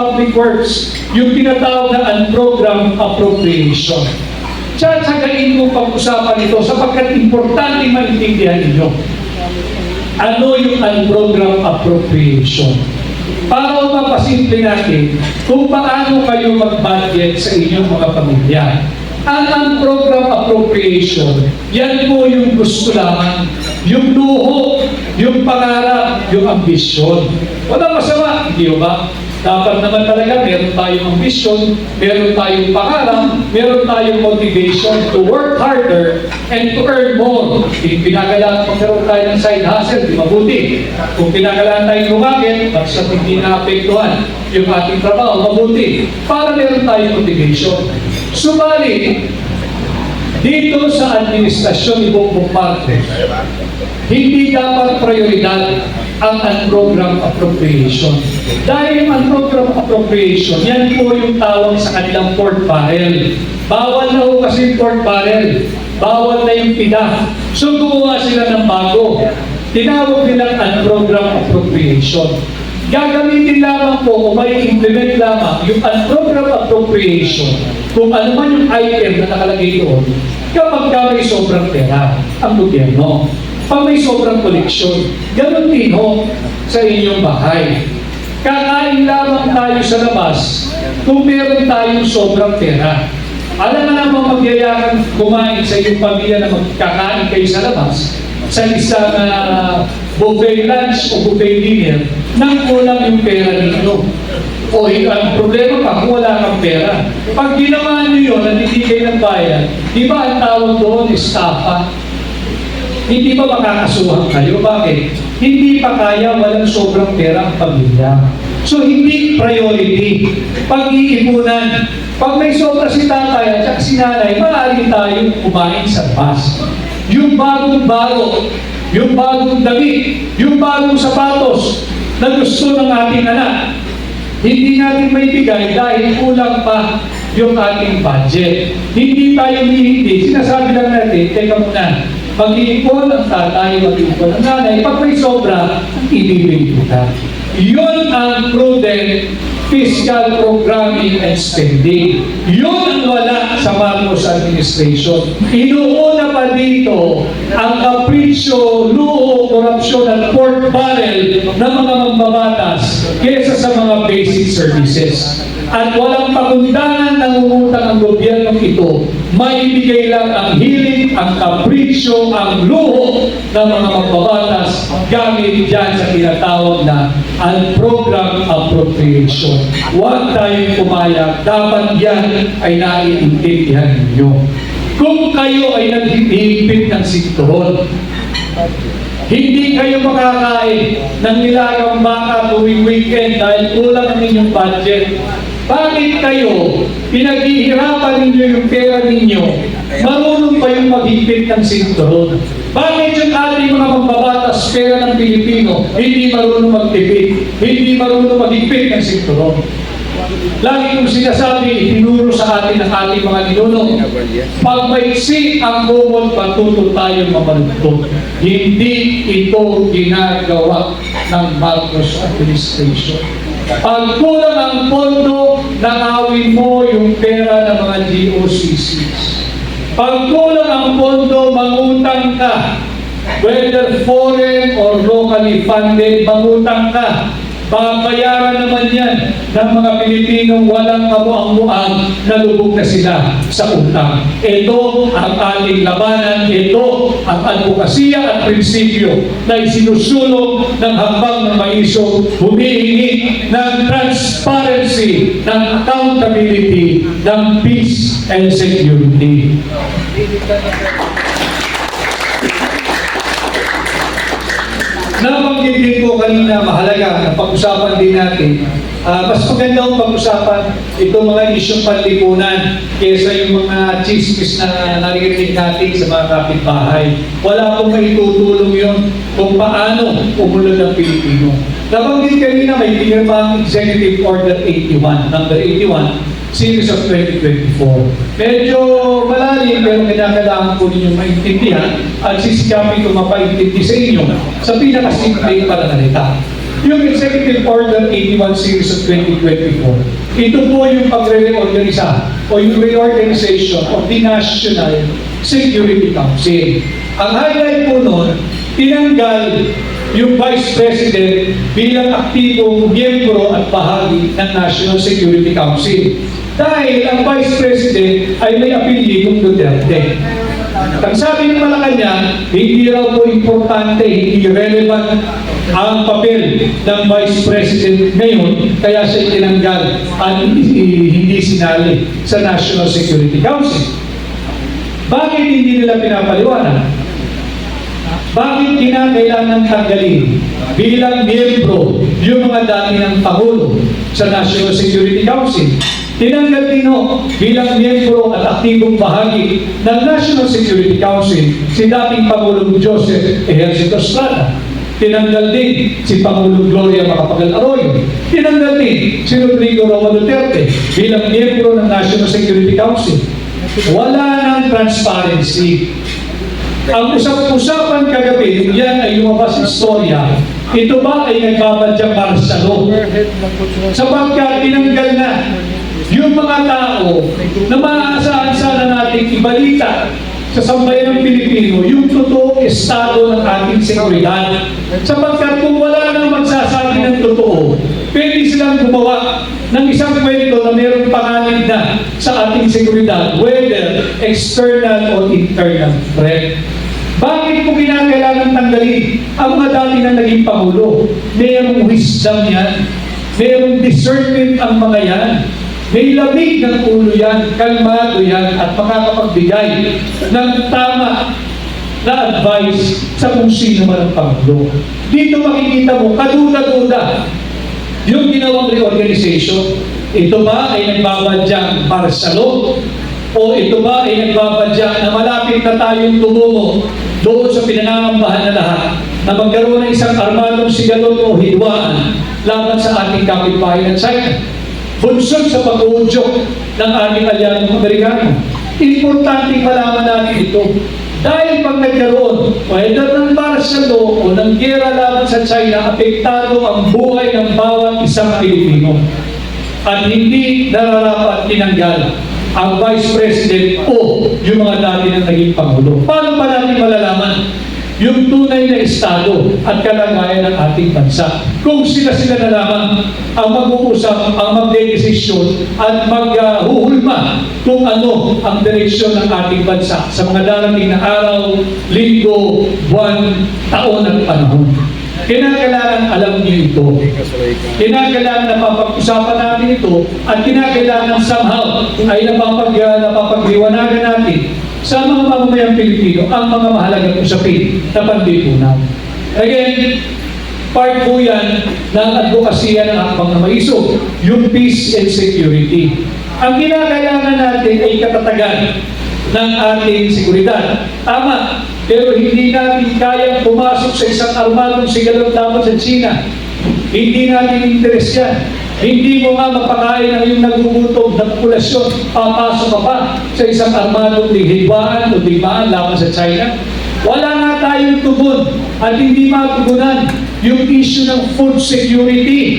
Public Works, yung tinatawag na unprogrammed appropriation. Tsatsagain ko pag-usapan ito sapagkat importante maintindihan ninyo. Ano yung unprogrammed appropriation? Para mapasimple natin kung paano kayo mag-budget sa inyong mga pamilya. Ang unprogrammed appropriation, yan po yung gusto lamang, yung luho, yung pangarap, yung ambisyon. Wala masama, hindi ba? Dapat naman talaga meron tayong ambisyon, meron tayong pangarap, meron tayong motivation to work harder and to earn more. Kung pinagalaan magkaroon tayo ng side hustle, di mabuti. Kung pinagalaan tayo lumagit, basta hindi naapektuhan yung ating trabaho, mabuti. Para meron tayong motivation. Subalit, dito sa administrasyon ni Bongbong Marcos, hindi dapat prioridad ang unprogrammed appropriation. Dahil yung unprogrammed appropriation, yan po yung tawag sa kanilang port barrel. Bawal na ho kasi port barrel. Bawal na yung PIDA. So gumawa sila ng bago. Tinawag nilang unprogrammed appropriation. Gagamitin lamang po o may implement lamang yung unprogrammed appropriation kung ano man yung item na nakalagay doon kapag ka may sobrang pera ang gobyerno. Pag may sobrang koleksyon, ganun din ho sa inyong bahay. Kakain lamang tayo sa labas kung meron tayong sobrang pera. Alam na naman magyayakang kumain sa iyong pamilya na magkakain kayo sa labas sa isang uh, buffet lunch o buffet dinner nang kulang yung pera ninyo. O ang problema pa kung wala kang pera. Pag ginawa nyo yun kayo ng bayan, di ba ang tawag doon estafa? Hindi ba makakasuhan kayo? Bakit? Hindi pa kaya walang sobrang pera ang pamilya. So, hindi priority. Pag-iipunan. Pag may sobra si tatay at si nanay, maaari tayong kumain sa bus. Yung bagong bago, yung bagong damit, yung bagong sapatos na gusto ng ating anak, hindi natin may bigay dahil kulang pa yung ating budget. Hindi tayo hindi. Sinasabi lang natin, teka muna, mag-iipon ang tatay, mag-iipon ang nanay. Pag may sobra, ibibigay kita. Yun ang prudent fiscal programming and spending. Yun ang wala sa Marcos administration. Inuuna pa dito ang kapritsyo, luho, korupsyon at pork barrel ng mga mambabatas kesa sa mga basic services. At walang pagundangan ng umutang ang gobyerno ito, maibigay lang ang hiling, ang kapritsyo, ang luho ng mga mambabatas gamit dyan sa tinatawag na unprogrammed appropriation. Huwag tayong pumayag. Dapat yan ay naiintindihan ninyo. Kung kayo ay naghihigpit ng sinturon, hindi kayo makakain ng nilagang baka tuwing weekend dahil kulang ang inyong budget. Bakit kayo, pinaghihirapan ninyo yung pera ninyo, marunong pa yung maghigpit ng sinturon? Bakit yung ating mga mambabatas pera ng Pilipino, hindi marunong magtipid, hindi marunong maghigpit ng sinturon? Lagi kong sinasabi, tinuro sa atin ng ating mga ninuno, pag maiksi ang kumot, patuto tayong mamalugtog. Hindi ito ginagawa ng Marcos administration. Pag kulang ang pondo, nakawin mo yung pera ng mga GOCCs. Pag kulang ang pondo, mangutang ka. Whether foreign or locally funded, mangutang ka. Babayaran naman yan ng mga Pilipinong walang kamuang-muang na lubog na sila sa utang. Ito ang ating labanan, ito ang advokasya at prinsipyo na isinusulong ng hambang ng maiso, humihingi ng transparency, ng accountability, ng peace and security. Nabanggit din ko kanina mahalaga na pag-usapan din natin. Ah, mas maganda ang pag-usapan itong mga isyong panlipunan kaysa yung mga chismis na naririnig natin sa mga kapitbahay. Wala pong maitutulong yun kung paano umunod ang Pilipino. Nabanggit kanina may pinirma ang Executive Order 81, number 81, series of 2024. Medyo malalim pero kinakailangan po ninyong maintindihan at sisikapin ko mapaintindi sa inyo sa pinakasimpleng pananalita. Yung Executive Order 81 Series of 2024, ito po yung pagre-reorganisa o yung reorganization of the National Security Council. Ang highlight po nun, tinanggal yung Vice President bilang aktibong miyembro at bahagi ng National Security Council. Dahil ang Vice President ay may apelyidong Duterte. Ang sabi ng Malacanang, hindi raw po importante, hindi relevant ang papel ng Vice President ngayon, kaya siya tinanggal at hindi hindi sinali sa National Security Council. Bakit hindi nila pinapaliwanag? Bakit kinakailangan tanggalin bilang miyembro yung mga dati ng Pangulo sa National Security Council? Tinanggal din ho bilang miyembro at aktibong bahagi ng National Security Council si dating Pangulong Joseph Ejercito Estrada. Tinanggal din si Pangulong Gloria Macapagal Arroyo. Tinanggal din si Rodrigo Roa Duterte bilang miyembro ng National Security Council. Wala nang transparency. Ang usap-usapan kagabi, yan ay lumabas sa istorya. Ito ba ay nagbabadyang marsalo? Sapagkat tinanggal na tao na maaasahan sana nating ibalita sa sambayan ng Pilipino yung totoong estado ng ating seguridad. Sapagkat kung wala nang magsasabi ng totoo, pwede silang gumawa ng isang kwento na mayroong panganib na sa ating seguridad, whether external or internal threat. Bakit po kinakailangan tanggalin ang mga dati na naging Pangulo? Mayroong wisdom yan. Mayroong discernment ang mga yan. May lamig ng ulo yan, kalmado yan, at makakapagbigay ng tama na advice sa kung sino man ang Pangulo. Dito makikita mo, kaduda-duda, yung ginawang reorganization, ito ba ay nagbabadyang marsalo? O ito ba ay nagbabadya na malapit na tayong tumungo doon sa pinangangambahan na lahat na magkaroon ng isang armadong sigalot o hidwaan laban sa ating kapitbahay ng China? Bunsod sa pag-uudyok ng ating alyanong Amerikano. Importante malaman natin ito. Dahil pag nagkaroon, whether ng marsalo o ng gera laban sa China, apektado ang buhay ng bawat isang Pilipino. At hindi nararapat tinanggal ang Vice President o yung mga dati na naging Pangulo. Paano pa natin malalaman yung tunay na estado at kalagayan ng ating bansa? Kung sila-sila na lamang ang mag-uusap, ang magdedesisyon at maghuhulma kung ano ang direksyon ng ating bansa sa mga darating na araw, linggo, buwan, taon at panahon. Kinakailangan alam niyo ito. Kinakailangan na mapag-usapan natin ito at kinakailangan somehow ay napapag, napapagliwanagan natin sa mga mamamayang Pilipino ang mga mahalagang usapin na pandipunan. Again, part po yan ng advokasya ng akbang na maiso, yung peace and security. Ang kinakailangan natin ay katatagan ng ating seguridad. Tama, pero hindi natin kayang pumasok sa isang armadong sigalot laban sa China. Hindi natin interes yan. Hindi mo nga mapakain ang iyong nagugutom na populasyon, papasok ka pa sa isang armadong lighibaan o digmaan laban sa China. Wala nga tayong tugon at hindi matugunan yung issue ng food security.